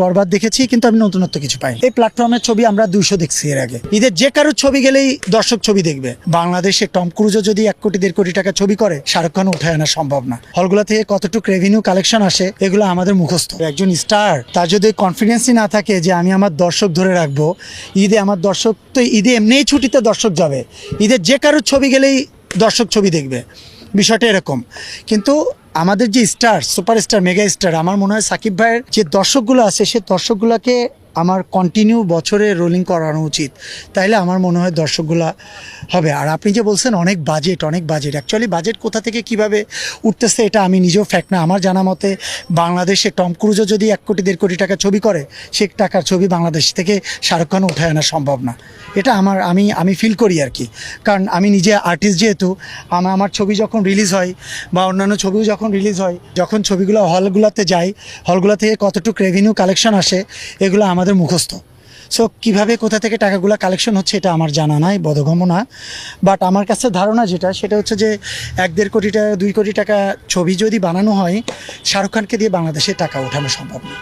বরবাদ দেখেছি, কিন্তু আমি নতুনত্ব কিছু পাইনি। এই প্ল্যাটফর্মের ছবি আমরা দুইশো দেখছি এর আগে। ঈদের যে কারোর ছবি গেলেই দর্শক ছবি দেখবে। বাংলাদেশে টম ক্রুজও যদি এক কোটি, দেড় কোটি টাকা ছবি করে, শাহরুখ খান উঠে আনা সম্ভব না। হলগুলো থেকে কতটুকু রেভিনিউ কালেকশন আসে, এগুলো আমাদের মুখস্থ। একজন স্টার তার যদি কনফিডেন্সই না থাকে যে আমি আমার দর্শক ধরে রাখব, ঈদে আমার দর্শক তো ঈদে এমনিই ছুটিতে দর্শক যাবে। ঈদের যে কারোর ছবি গেলেই দর্শক ছবি দেখবে। বিষয়টা এরকম। কিন্তু আমাদের যে স্টার, সুপারস্টার মেগা স্টার আমার মনে হয় সাকিব ভাইয়ের যে দর্শকগুলো আছে, সে দর্শকগুলোকে আমার কন্টিনিউ বছরে রোলিং করানো উচিত। তাইলে আমার মনে হয় দর্শকগুলা হবে। আর আপনি যে বলছেন, অনেক বাজেট অনেক বাজেট অ্যাকচুয়ালি বাজেট কোথা থেকে কীভাবে উঠতেছে, এটা আমি নিজেও ফ্যাক্ট না। আমার জানা মতে, বাংলাদেশে টম ক্রুজও যদি এক কোটি, দেড় কোটি টাকা ছবি করে, সে টাকার ছবি বাংলাদেশ থেকে শাহরুখ খান উঠে আনা সম্ভব না। এটা আমার, আমি আমি ফিল করি আর কি। কারণ আমি নিজে আর্টিস্ট যেহেতু আমার আমার ছবি যখন রিলিজ হয় বা অন্যান্য ছবিও যখন রিলিজ হয়, যখন ছবিগুলো হলগুলোতে যায় হলগুলো থেকে কতটুকু রেভিনিউ কালেকশন আসে, এগুলো আমাদের মুখস্থ। সো কীভাবে কোথা থেকে টাকাগুলো কালেকশন হচ্ছে এটা আমার জানা নাই, বোধগম্য না। বাট আমার কাছে ধারণা যেটা, সেটা হচ্ছে যে এক দেড় কোটি টাকা, দুই কোটি টাকা ছবি যদি বানানো হয়, শাহরুখ খানকে দিয়ে বাংলাদেশে টাকা ওঠানো সম্ভব না।